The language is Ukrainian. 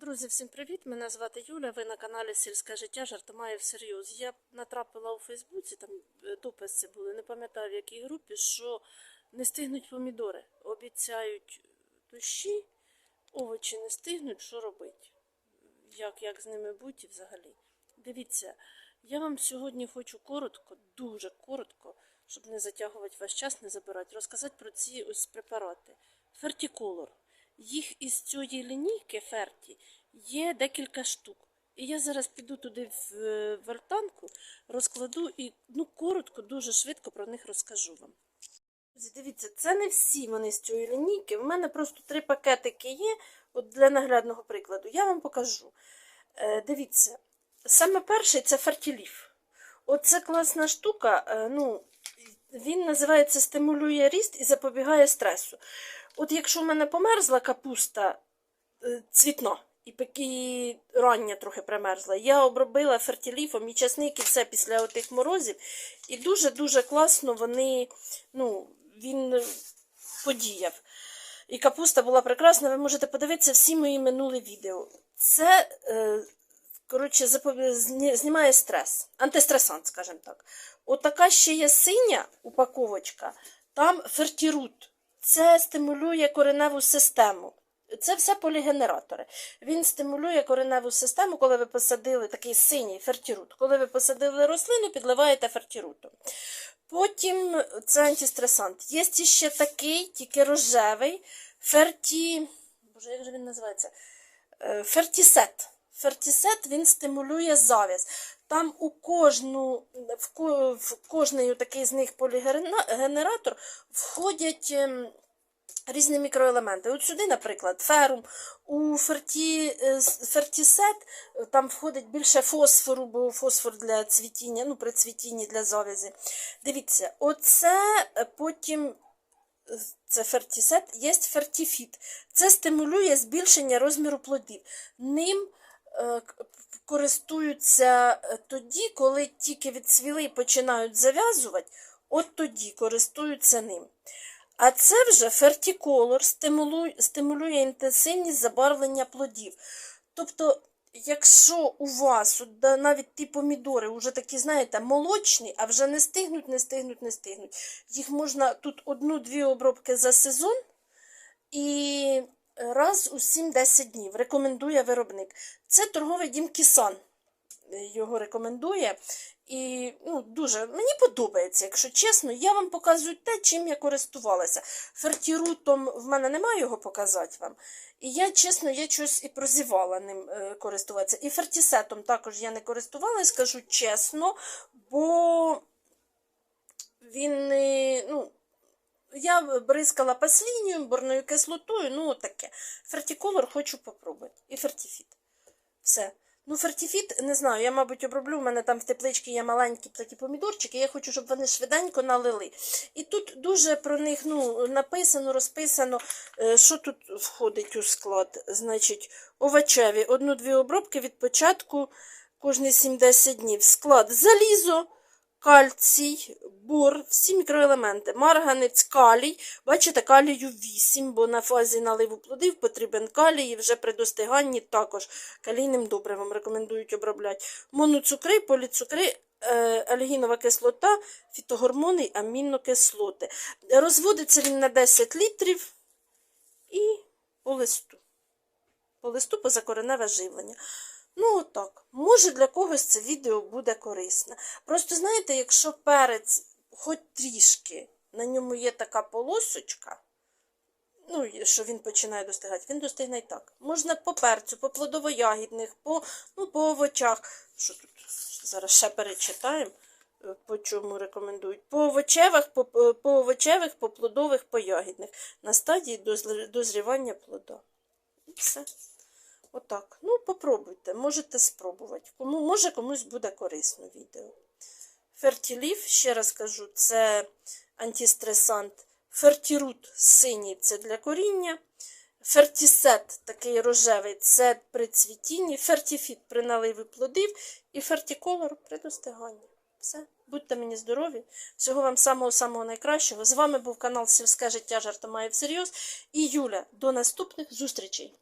Друзі, всім привіт! Мене звати Юля. Ви на каналі Сільське життя жартомає всерйоз. Я натрапила у Фейсбуці, там е, дописи були, не пам'ятаю в якій групі, що не стигнуть помідори. Обіцяють дощі, овочі не стигнуть, що робити? Як, як з ними бути взагалі? Дивіться, я вам сьогодні хочу коротко, дуже коротко, щоб не затягувати ваш час, не забирати, розказати про ці ось препарати. Фертіколор. Їх із цієї лінійки Ферті є декілька штук. І я зараз піду туди в вертанку, розкладу і ну, коротко, дуже швидко про них розкажу вам. Дивіться, це не всі вони з цієї лінійки. У мене просто три пакетики є. От для наглядного прикладу. Я вам покажу. Е, дивіться, саме перший це фертіліф. Оце класна штука. е, ну, він називається стимулює ріст і запобігає стресу. От якщо в мене померзла капуста е, цвітна і рання трохи примерзла, я обробила фертіліфом і часник, і все після отих морозів. І дуже-дуже класно вони, ну, він подіяв. І капуста була прекрасна. Ви можете подивитися всі мої минулі відео. Це, е, коротше, знімає стрес, антистресант, скажімо так. Отака ще є синя упаковочка, там фертірут. Це стимулює кореневу систему. Це все полігенератори. Він стимулює кореневу систему, коли ви посадили такий синій фертірут. Коли ви посадили рослину, підливаєте фертірутом. Потім це антистресант. Є ще такий, тільки рожевий, ферті. Боже, як же він називається? Е, Фертісет. Фертісет він стимулює зав'яз. Там у кожну, в, в кожний такий з них полігенератор входять ем, різні мікроелементи. От сюди, наприклад, ферум. У ферті, е, фертісет е, там входить більше фосфору, бо фосфор для цвітіння, ну, при цвітінні для завязі. Дивіться, оце е, потім. Це фертісет, є фертіфіт. Це стимулює збільшення розміру плодів. Ним користуються е, тоді, коли тільки відцвіли і починають зав'язувати, от тоді користуються ним. А це вже фертіколор стимулює, стимулює інтенсивність забарвлення плодів. Тобто, якщо у вас навіть ті помідори вже такі, знаєте, молочні, а вже не стигнуть, не стигнуть, не стигнуть. Їх можна тут одну-дві обробки за сезон і раз у 7-10 днів рекомендує виробник. Це торговий дім Кісан його рекомендує. І ну, дуже мені подобається, якщо чесно, я вам показую те, чим я користувалася. Фертірутом в мене немає його показати вам. І я, чесно, я щось і прозівала ним е, користуватися. І фертісетом також я не користувалася, скажу чесно, бо він не. Я бризкала паслінією, борною кислотою, ну таке. Фертіколор хочу попробувати. І фертіфіт. Все. Ну, фертіфіт, не знаю, я, мабуть, оброблю. У мене там в тепличці є маленькі такі помідорчики, я хочу, щоб вони швиденько налили. І тут дуже про них ну, написано, розписано, е, що тут входить у склад. Значить, овочеві, одну-дві обробки від початку кожні 7-10 днів. Склад залізо, кальцій, бор, всі мікроелементи, марганець, калій. Бачите, калію 8, бо на фазі наливу плодів потрібен калій, і вже при достиганні також калійним добривом рекомендують обробляти. Моноцукри, поліцукри, е, альгінова кислота, фітогормони і амінокислоти. Розводиться він на 10 літрів і по листу. По листу позакореневе живлення. Ну, отак. Може, для когось це відео буде корисне. Просто знаєте, якщо перець хоч трішки, на ньому є така полосочка, ну, що він починає достигати, він достигне і так. Можна по перцю, по плодово-ягідних, по, ну, по овочах. Що тут? Зараз ще перечитаємо, е, по чому рекомендують. По овочевих, по, по овочевих, по плодових, по ягідних. На стадії дозрівання плода. І все. Отак. Ну, попробуйте, можете спробувати. Кому, може комусь буде корисно відео. Фертіліф, ще раз кажу, це антистресант. Фертірут синій це для коріння. Фертісет, такий рожевий, це при цвітінні. Фертіфіт при наливі плодів. І фертіколор при достиганні. Все. Будьте мені здорові. Всього вам самого-самого найкращого. З вами був канал Сільське життя Жартомає всерйоз. І Юля. До наступних зустрічей!